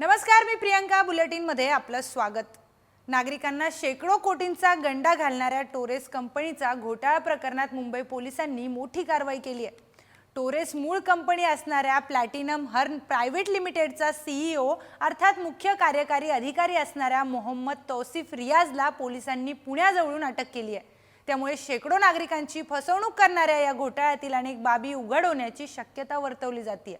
नमस्कार मी प्रियंका. बुलेटिनमध्ये आपलं स्वागत. नागरिकांना शेकडो कोटींचा गंडा घालणाऱ्या टोरेस कंपनीचा घोटाळा प्रकरणात मुंबई पोलिसांनी मोठी कारवाई केली आहे. टोरेस मूळ कंपनी असणाऱ्या प्लॅटिनम हर्न प्रायव्हेट लिमिटेडचा सीईओ अर्थात मुख्य कार्यकारी अधिकारी असणाऱ्या मोहम्मद तौसिफ रियाजला पोलिसांनी पुण्याजवळून अटक केली आहे. त्यामुळे शेकडो नागरिकांची फसवणूक करणाऱ्या या घोटाळ्यातील अनेक बाबी उघड होण्याची शक्यता वर्तवली जाते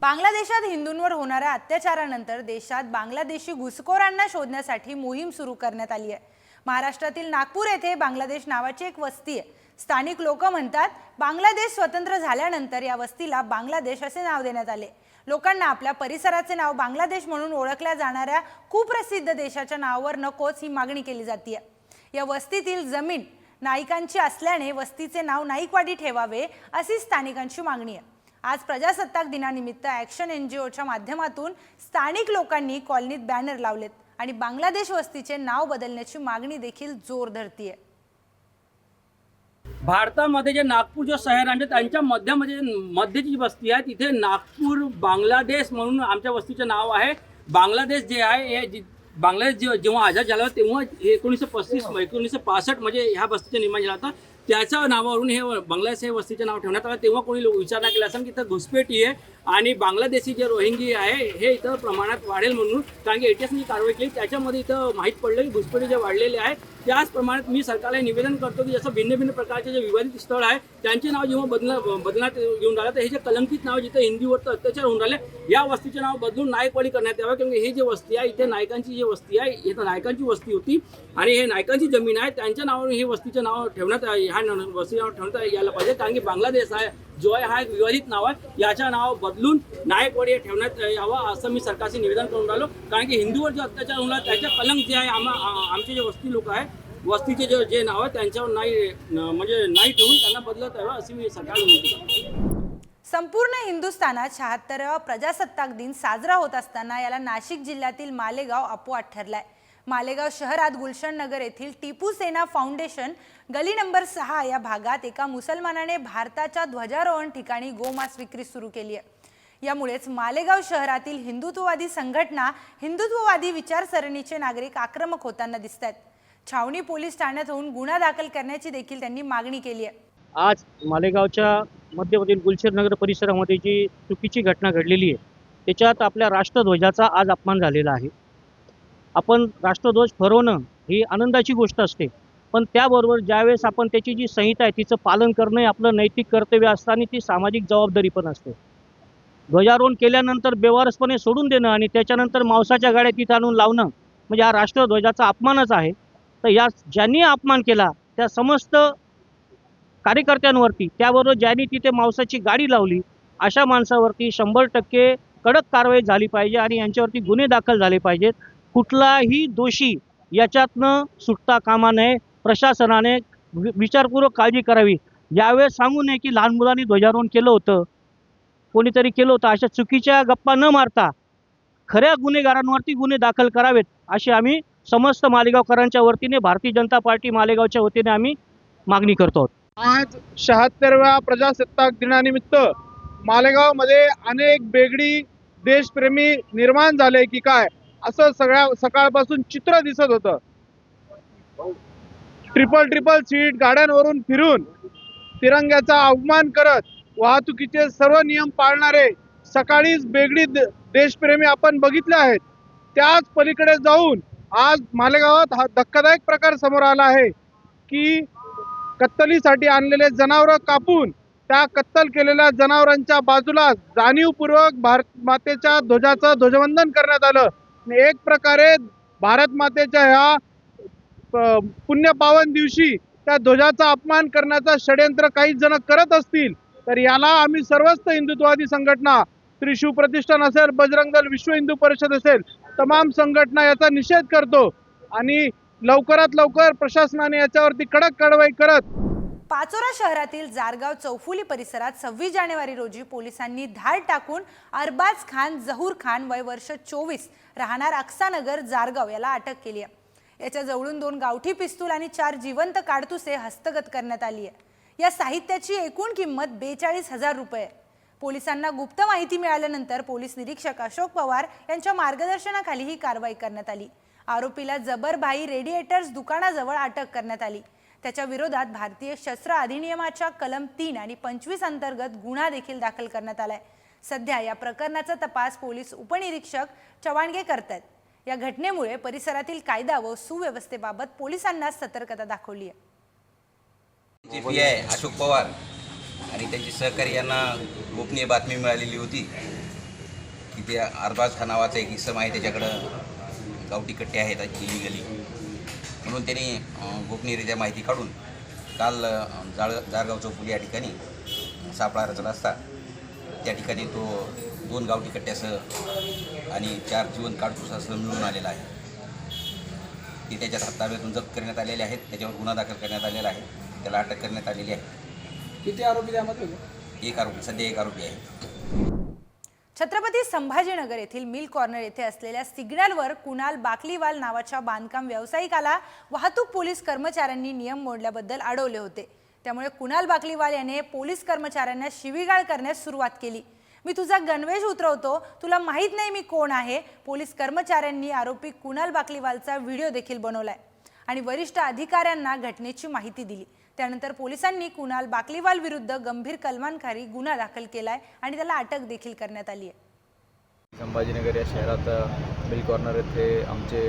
बांगलादेशात हिंदूंवर होणाऱ्या अत्याचारानंतर देशात बांगलादेशी घुसखोरांना शोधण्यासाठी मोहीम सुरू करण्यात आली आहे. महाराष्ट्रातील नागपूर येथे बांगलादेश नावाची एक वस्ती आहे. स्थानिक लोक म्हणतात बांगलादेश स्वतंत्र झाल्यानंतर या वस्तीला बांगलादेश असे नाव देण्यात आले. लोकांना आपल्या परिसराचे नाव बांगलादेश म्हणून ओळखल्या जाणाऱ्या कुप्रसिद्ध देशाच्या नावावर नकोच ही मागणी केली जाते या वस्तीतील जमीन नाईकांची असल्याने वस्तीचे नाव नाईकवाडी ठेवावे अशी स्थानिकांची मागणी आहे. आज प्रजासत्ताक दिनानिमित्त ॲक्शन एन जी ओच्या माध्यमातून स्थानिक लोकांनी कॉलनीत बॅनर लावलेत आणि बांगलादेश वस्तीचे नाव बदलण्याची मागणी देखील जोर धरतीये. भारतामध्ये जे नागपूर जो शहर आहे त्यांच्या मध्यामध्ये मध्यची जी वस्ती आहे तिथे नागपूर बांगलादेश म्हणून आमच्या वस्तीचं नाव आहे. बांगलादेश जे आहे हे बांगलादेश जेव्हा आझाद झाला तेव्हा एकोणीसशे पस्तीस एकोणीसशे पासष्ट म्हणजे ह्या वस्तीचं निर्माण झाला होता. त्याच्या नावावरून हे बांगलादेश हे वस्तीचं नाव ठेवण्यात आलं. तेव्हा कोणी लोक विचार नाही केला असेल की इथं घुसपेटी आहे आणि बांगलादेशी जे रोहिंगी आहे हे इथं प्रमाणात वाढेल म्हणून कारण की एटीएसनी कारवाई केली त्याच्यामध्ये इथं माहीत पडलं की घुसपेटी जे वाढलेले आहेत त्याचप्रमाणे मी सरकारला निवेदन करतो की जसं भिन्न भिन्न प्रकारचे जे विवादित स्थळ आहे त्यांचे नाव जेव्हा बदल बदलण्यात येऊन राहिलं तर हे जे कलंकित नाव जिथे हिंदीवर अत्याचार होऊन राहिले या वस्तीचे नाव बदलून नायकवाडी करण्यात यावं. कारण हे जे वस्ती आहे इथे नायकांची जी वस्ती आहे इथं नायकांची वस्ती होती आणि हे नायकांची जमीन आहे त्यांच्या नावावर हे वस्तीचं नाव ठेवण्यात ह्या न- वस्तीचं नाव ठेवण्यात यायला पाहिजे. कारण की बांगलादेश आहे जो आहे हा एक विवादित नाव आहे. याचं नाव बदलून नायकवाडी हे ठेवण्यात यावं असं मी सरकारचे निवेदन करून राहिलो. कारण की हिंदूवर जो अत्याचार होणार राहिला त्याच्या कलंक जे आहे आम्हा आमचे जे वस्ती लोक आहे वस्तीचे जे जे नाव आहे त्यांच्यावर नाही म्हणजे नाही ठेवून त्यांना बदलत यावं अशी मी सरकारला विनंती करतो. संपूर्ण हिंदुस्थानात शहात्तरावा प्रजासत्ताक दिन साजरा होत असताना याला नाशिक जिल्ह्यातील मालेगाव अपवाद ठरलाय. मालेगाव शहरात गुलशन नगर येथील टिपू सेना फाउंडेशन गली नंबर सहा या भागात एका मुसलमानाने भारताच्या ध्वजारोहण ठिकाणी गोमांस विक्री सुरू केली आहे. यामुळेच मालेगाव शहरातील हिंदुत्ववादी संघटना हिंदुत्ववादी विचारसरणीचे नागरिक आक्रमक होताना दिसत आहेत छावणी पोलीस ठाण्यात होऊन गुन्हा दाखल करण्याची देखील त्यांनी मागणी केली आहे. आज मालेगावच्या मध्यमधील गुलशेर नगर परिसरामध्ये जी चुकीची घटना घडलेली आहे त्याच्यात आपल्या राष्ट्रध्वजाचा आज अपमान झालेला आहे. आपण राष्ट्रध्वज फरवणं ही आनंदाची गोष्ट असते. पण त्याबरोबर ज्यावेळेस आपण त्याची जी संहिता आहे तिचं पालन करणं हे आपलं नैतिक कर्तव्य असतं आणि ती सामाजिक जबाबदारी पण असते. ध्वजारोहण केल्यानंतर बेवारसपणे सोडून देणं आणि त्याच्यानंतर मांसाच्या गाड्या तिथं आणून लावणं म्हणजे हा राष्ट्रध्वजाचा अपमानच आहे. तर या ज्यांनी अपमान केला त्या समस्त कार्यकर्त्यांवरती त्याबरोबर ज्यांनी तिथे मांसाची गाडी लावली अशा माणसावरती शंभर टक्के कडक कारवाई झाली पाहिजे आणि यांच्यावरती गुन्हे दाखल झाले पाहिजेत. कुठलाही दोषी याच्यातनं सुटता कामा नये. प्रशासनाने विचारपूर्वक काळजी करावी. यावेळेस सांगू नये की लहान मुलांनी ध्वजारोहण केलं होतं. कोणीतरी केलं होतं. अशा चुकीच्या गप्पा न मारता खऱ्या गुन्हेगारांवरती गुन्हे दाखल करावेत अशी आम्ही समस्त मालेगावकरांच्या वतीने भारतीय जनता पार्टी मालेगावच्या वतीने आम्ही मागणी करतो आहोत. आज शहात्तरव्या प्रजासत्ताक दिनानिमित्त मालेगावमध्ये अनेक बेगडी देशप्रेमी निर्माण झाले की काय? असं सगळ्या सकाळपासून चित्र दिसत होतं. ट्रिपल ट्रिपल सीट गाड्यांवरून फिरून तिरंग्याचा अवमान करत वाहतुकीचे सर्व नियम पाळणारे सकाळीच बेगडी देशप्रेमी आपण बघितले आहेत. त्याच पलीकडे जाऊन आज मालेगावात हा धक्कादायक प्रकार समोर आला आहे की कत्तलीसाठी आणलेले जनावरं कापून त्या कत्तल केलेल्या जनावरांच्या बाजूला जाणीवपूर्वक भारत मातेच्या ध्वजाचं ध्वजवंदन करण्यात आलं. एक प्रकारे भारत मातेच्या ह्या पुण्यपावन दिवशी त्या ध्वजाचा अपमान करण्याचा षडयंत्र काही जण करत असतील तर याला आम्ही सर्वच हिंदुत्ववादी संघटना श्री शिवप्रतिष्ठान असेल बजरंग दल विश्व हिंदू परिषद असेल तमाम संघटना याचा निषेध करतो. आणि लवकरात लवकर प्रशासनाने याच्यावरती कडक कारवाई करत पाचोरा शहरातील जारगाव चौफुली परिसरात सव्वीस जानेवारी रोजी पोलिसांनी धाड टाकून अरबाज खान जहूर खान वय वर्ष चोवीस राहणार अक्सानगर जारगाव याला अटक केली आहे. याच्या जवळून दोन गावठी पिस्तूल आणि चार जिवंत काडतुसे हस्तगत करण्यात आली आहे. या साहित्याची एकूण किंमत बेचाळीस हजार रुपये पोलिसांना गुप्त माहिती मिळाल्यानंतर पोलीस निरीक्षक अशोक पवार यांच्या मार्गदर्शनाखाली ही कारवाई करण्यात आली. आरोपीला जबरभाई रेडिएटर्स दुकानाजवळ अटक करण्यात आली. त्याच्या विरोधात भारतीय शस्त्र अधिनियमाच्या कलम तीन आणि पंचवीस अंतर्गत गुन्हा देखील दाखल करण्यात आलाय. सध्या या प्रकरणाचा तपास पोलीस उपनिरीक्षक चव्हाणगे करतायत. या घटनेमुळे परिसरातील कायदा व सुव्यवस्थेबाबत पोलिसांना सतर्कता दाखवली आहे. अशोक पवार आणि त्यांचे सहकारी यांना गोपनीय बातमी मिळालेली होती की ते अरबाज खान नावाचा एक इसम आहे त्याच्याकडं गावठी कट्टे आहेत इलिगली म्हणून त्यांनी गोपनीयरित्या माहिती काढून काल जाळ जारगाव चौफुली या ठिकाणी सापळा रचला असता. त्या ठिकाणी तो दोन गावठी कट्ट्यासह आणि चार जीवन काडतुसासह मिळून आलेला आहे. ते त्याच्या ताब्यातून जप्त करण्यात आलेले आहेत. त्याच्यावर गुन्हा दाखल करण्यात आलेला आहे. त्याला अटक करण्यात आलेली आहे. किती आरोपी त्यामध्ये एक आरोपी सध्या एक आरोपी आहे. छत्रपती संभाजीनगर येथील मिल कॉर्नर येथे असलेल्या सिग्नलवर कुणाल बाकलीवाल नावाच्या बांधकाम व्यावसायिकाला वाहतूक पोलीस कर्मचाऱ्यांनी नियम मोडल्याबद्दल अडवले होते. त्यामुळे कुणाल बाकलीवाल याने पोलीस कर्मचाऱ्यांना शिवीगाळ करण्यास सुरुवात केली. मी तुझा गणवेश उतरवतो. तुला माहीत नाही मी कोण आहे. पोलीस कर्मचाऱ्यांनी आरोपी कुणाल बाकलीवालचा व्हिडिओ देखील बनवलाय. आणि वरिष्ठ अधिकाऱ्यांना घटनेची माहिती दिली. त्यानंतर पोलिसांनी कुणाल बाकलीवाल विरुद्ध गंभीर कलमांखाली गुन्हा दाखल केला आहे आणि त्याला अटक देखील करण्यात आली आहे. संभाजीनगर या शहरात बिल मिल कॉर्नर येथे आमचे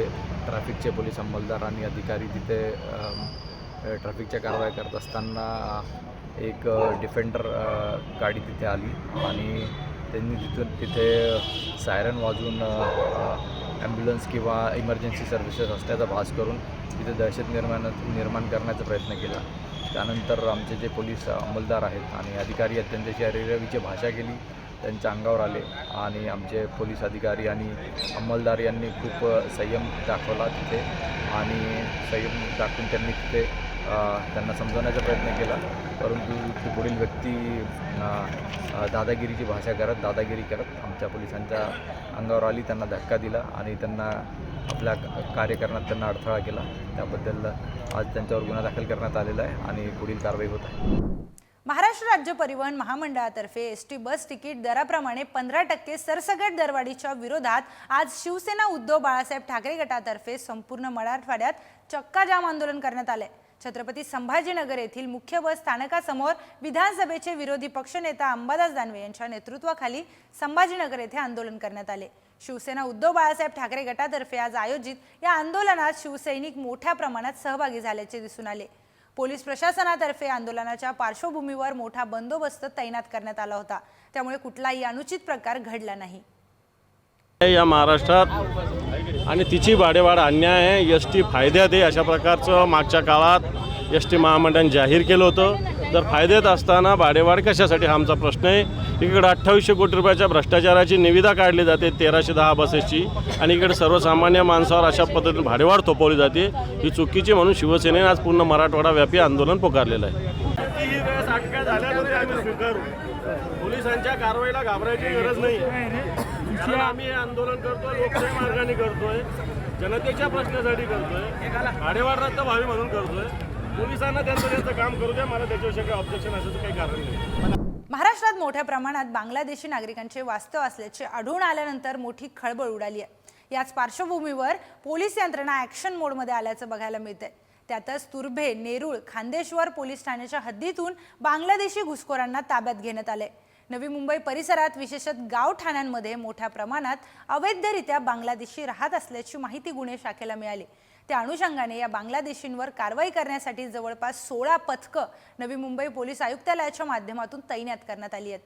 ट्रॅफिकचे पोलीस अंमलदार आणि अधिकारी तिथे ट्रॅफिकच्या कारवाया करत असताना एक डिफेंडर गाडी तिथे आली आणि त्यांनी तिथून तिथे सायरन वाजून ॲम्ब्युलन्स किंवा इमर्जन्सी सर्व्हिसेस असल्याचा भास करून तिथे दहशत निर्माण निर्माण करण्याचा प्रयत्न केला. त्यानंतर आमचे जे पोलीस अंमलदार आहेत आणि अधिकारी आहेत त्यांच्याशी अरेरवीची भाषा केली त्यांच्या अंगावर आले आणि आमचे पोलीस अधिकारी आणि अंमलदार यांनी खूप संयम दाखवला तिथे आणि संयम दाखवून त्यांनी तिथे त्यांना समजवण्याचा प्रयत्न केला. परंतु ती पुढील व्यक्ती दादागिरीची भाषा करत दादागिरी करत आमच्या पोलिसांच्या अंगावर आली त्यांना धक्का दिला आणि त्यांना आपल्या कार्य करण्यात त्यांना अडथळा केला. त्याबद्दल आज त्यांच्यावर गुन्हा दाखल करण्यात आलेला आहे आणि पुढील कारवाई होत आहे. महाराष्ट्र राज्य परिवहन महामंडळातर्फे एस टी बस तिकीट दराप्रमाणे पंधरा टक्के सरसगट दरवाढीच्या विरोधात आज शिवसेना उद्धव बाळासाहेब ठाकरे गटातर्फे संपूर्ण मराठवाड्यात चक्काजाम आंदोलन करण्यात आले छत्रपती संभाजीनगर येथील मुख्य बस स्थानकासमोर विधानसभेचे विरोधी पक्षनेता अंबादास दानवे यांच्या नेतृत्वाखाली संभाजीनगर येथे आंदोलन करण्यात आले. शिवसेना उद्धव बाळासाहेब ठाकरे गटातर्फे आज आयोजित या आंदोलनात शिवसैनिक मोठ्या प्रमाणात सहभागी झाल्याचे दिसून आले. पोलीस प्रशासनातर्फे आंदोलनाच्या पार्श्वभूमीवर मोठा बंदोबस्त तैनात करण्यात आला होता. त्यामुळे कुठलाही अनुचित प्रकार घडला नाही. या महाराष्ट्रात आणि तिची भाडेवाढ अन्याय आहे. एस टी फायद्यात आहे अशा प्रकारचं मागच्या काळात एस टी महामंडळाने जाहीर केलं होतं. तर फायद्यात असताना भाडेवाढ कशासाठी हा आमचा प्रश्न आहे? इकडे अठ्ठावीसशे कोटी रुपयाच्या भ्रष्टाचाराची निविदा काढली जाते तेराशे दहा बसेसची. आणि इकडे सर्वसामान्य माणसावर अशा पद्धतीने भाडेवाढ थोपवली जाते. ही चुकीची म्हणून शिवसेनेने आज पूर्ण मराठवाडा व्यापी आंदोलन पुकारलेलं आहे. पोलिसांच्या कारवाईला घाबरायची गरज नाही. कारण आम्ही आंदोलन करतोय लोकशाही मार्गाने करतोय जनतेच्या प्रश्नासाठी करतोय भाडेवाढ रद्द व्हावी म्हणून करतोय. पोलिसांना त्यांचं त्यांचं काम करू द्या मला त्याच्याविषयी काही ऑब्जेक्शन असायचं काही कारण नाही. महाराष्ट्रात मोठ्या प्रमाणात बांगलादेशी नागरिकांचे वास्तव असल्याचे आढळून आल्यानंतर मोठी खळबळ उडाली आहे. याच पार्श्वभूमीवर पोलीस यंत्रणा ॲक्शन मोडमध्ये आल्याचं बघायला मिळतंय. त्यातच तुर्भे नेरूळ खांदेश्वर पोलीस ठाण्याच्या हद्दीतून बांगलादेशी घुसखोरांना ताब्यात घेण्यात आले नवी मुंबई परिसरात विशेषत गाव ठाण्यांमध्ये मोठ्या प्रमाणात अवैधरित्या बांगलादेशी राहत असल्याची माहिती गुन्हे शाखेला मिळाली. त्या अनुषंगाने या बांगलादेशींवर कारवाई करण्यासाठी जवळपास सोळा पथकं नवी मुंबई पोलीस आयुक्तालयाच्या माध्यमातून तैनात करण्यात आली आहेत.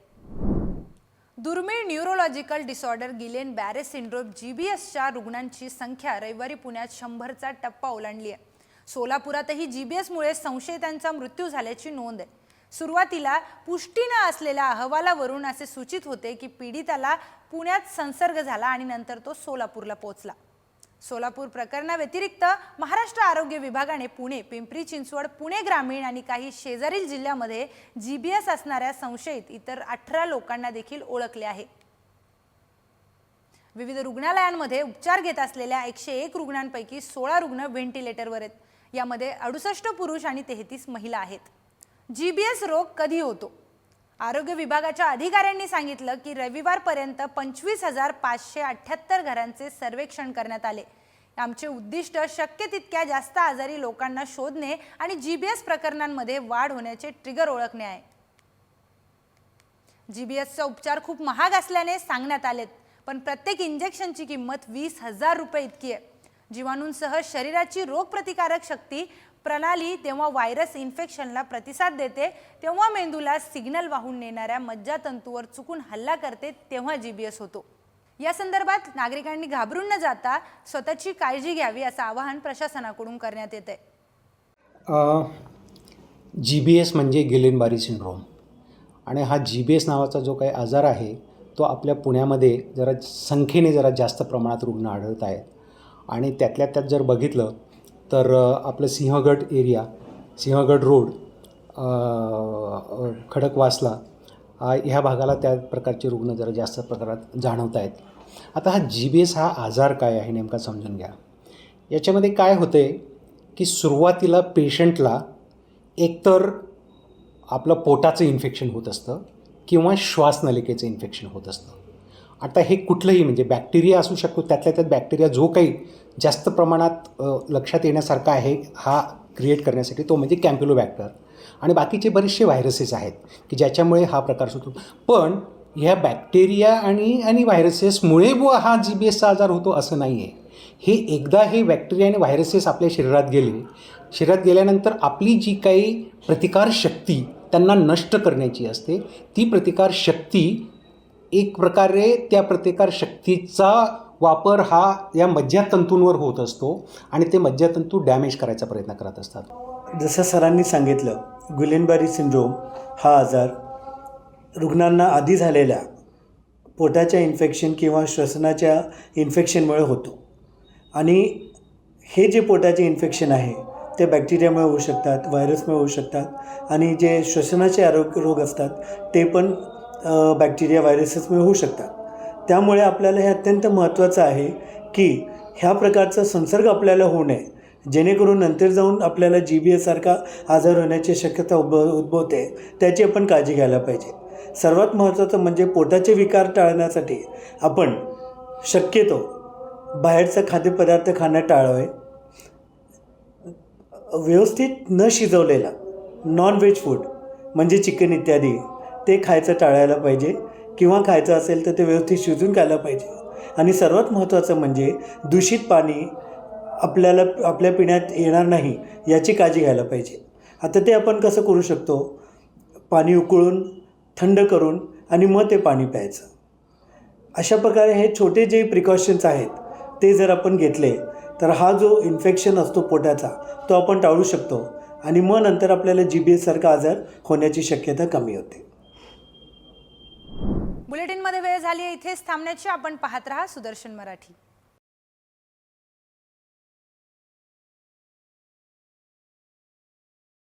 दुर्मिळ neurological disorder Guillain Barre syndrome G B एसच्या रुग्णांची संख्या रविवारी पुण्यात शंभरचा टप्पा ओलांडली आहे. सोलापुरातही जी बी एसमुळे संशयितांचा मृत्यू झाल्याची नोंद आहे. सुरुवातीला पुष्टी न असलेल्या अहवालावरून असे सूचित होते की पीडिताला पुण्यात संसर्ग झाला आणि नंतर तो सोलापूरला पोहोचला. सोलापूर प्रकरणाव्यतिरिक्त महाराष्ट्र आरोग्य विभागाने पुणे पिंपरी चिंचवड पुणे ग्रामीण आणि काही शेजारील जिल्ह्यामध्ये जी बी एस असणाऱ्या संशयित इतर अठरा लोकांना देखील ओळखले आहे. विविध रुग्णालयांमध्ये उपचार घेत असलेल्या एकशे एक रुग्णांपैकी सोळा रुग्ण व्हेंटिलेटरवर आहेत. यामध्ये अडुसष्ट पुरुष आणि तेहतीस महिला आहेत. जी बी एस रोग कधी होतो? आरोग्य विभागाच्या अधिकाऱ्यांनी सांगितलं की रविवारपर्यंत पंचवीस हजार पाचशे अठ्ठ्याहत्तर घरांचे सर्वेक्षण करण्यात आले. आमचे उद्दिष्ट शक्य तितक्या जास्त आजारी लोकांना शोधणे आणि जी बी एस प्रकरणांमध्ये वाढ होण्याचे ट्रिगर ओळखणे आहे. जी बी एसचा उपचार खूप महाग असल्याने सांगण्यात आलेत पण प्रत्येक इंजेक्शनची किंमत वीस हजार रुपये इतकी आहे. जीवाणूंसह शरीराची रोगप्रतिकारक शक्ती प्रणाली तेव्हा व्हायरस इन्फेक्शनला प्रतिसाद देते तेव्हा मेंदूला सिग्नल वाहून नेणाऱ्या मज्जातंतूवर चुकून हल्ला करते तेव्हा जी बी एस होतो. या संदर्भात नागरिकांनी घाबरून न जाता स्वतःची काळजी घ्यावी असं आवाहन प्रशासनाकडून करण्यात येत आहे. जी बी एस म्हणजे गिलेनबारी सिंड्रोम. आणि हा जी बी एस नावाचा जो काही आजार आहे तो आपल्या पुण्यामध्ये जरा संख्येने जरा जास्त प्रमाणात रुग्ण आढळत आहेत. आणि त्यातल्या त्यात जर बघितलं तर आपलं सिंहगड एरिया सिंहगड रोड खडकवासला ह्या भागाला त्या प्रकारचे रुग्ण जरा जास्त प्रकारात जाणवत आहेत. आता हा जी बी एस हा आजार काय आहे नेमका समजून घ्या. याच्यामध्ये काय होतं आहे की सुरुवातीला पेशंटला एकतर आपलं पोटाचं इन्फेक्शन होत असतं किंवा श्वासनलिकेचं इन्फेक्शन होत असतं. आता हे कुठलंही म्हणजे बॅक्टेरिया असू शकतो त्यातल्या त्यात बॅक्टेरिया जो काही जास्त प्रमाणात लक्षात येण्यासारखा आहे हा क्रिएट करण्यासाठी तो म्हणजे कॅम्प्युलोबॅक्टर आणि बाकीचे बरेचसे व्हायरसेस आहेत की ज्याच्यामुळे हा प्रकार होतो पण ह्या बॅक्टेरिया आणि आणि व्हायरसेसमुळे व हा जी बी एसचा आजार होतो असं नाही आहे हे एकदा हे बॅक्टेरिया आणि व्हायरसेस आपल्या शरीरात गेले शरीरात गेल्यानंतर आपली जी काही प्रतिकारशक्ती त्यांना नष्ट करण्याची असते ती प्रतिकारशक्ती एक प्रकारे त्या प्रतिकारशक्तीचा वापर हा या मज्जातंतूंवर होत असतो आणि ते मज्जातंतू डॅमेज करायचा प्रयत्न करत असतात. जसं सरांनी सांगितलं गुलेनबारी सिंड्रोम हा आजार रुग्णांना आधी झालेल्या पोटाच्या इन्फेक्शन किंवा श्वसनाच्या इन्फेक्शनमुळे होतो. आणि हे जे पोटाचे इन्फेक्शन आहे ते बॅक्टेरियामुळे होऊ शकतात व्हायरसमुळे होऊ शकतात आणि जे श्वसनाचे आरोग्य रोग असतात ते पण बॅक्टेरिया व्हायरसेसमुळे होऊ शकतात. त्यामुळे आपल्याला हे अत्यंत महत्त्वाचं आहे की ह्या प्रकारचा संसर्ग आपल्याला होऊ नये. जेणेकरून नंतर जाऊन आपल्याला जी बी एसारखा आजार होण्याची शक्यता उद्भ उद्भवते त्याची आपण काळजी घ्यायला पाहिजे. सर्वात महत्त्वाचं म्हणजे पोटाचे विकार टाळण्यासाठी आपण शक्यतो बाहेरचं खाद्यपदार्थ खाणं टाळावे. व्यवस्थित न शिजवलेला नॉन व्हेज फूड म्हणजे चिकन इत्यादी ते खायचं टाळायला पाहिजे किंवा खायचं असेल तर ते व्यवस्थित शिजून खायला पाहिजे. आणि सर्वात महत्त्वाचं म्हणजे दूषित पाणी आपल्याला आपल्या पिण्यात येणार नाही याची काळजी घ्यायला पाहिजे. आता ते आपण कसं करू शकतो? पाणी उकळून थंड करून आणि मग ते पाणी प्यायचं. अशा प्रकारे हे छोटे जे प्रिकॉशन्स आहेत ते जर आपण घेतले तर हा जो इन्फेक्शन असतो पोटाचा तो आपण टाळू शकतो. आणि मग नंतर आपल्याला जी बी एससारखा आजार होण्याची शक्यता कमी होते. बुलेटिनमध्ये वेळ झाली आहे. इथेच थांबण्याची आपण पाहत राहा सुदर्शन मराठी.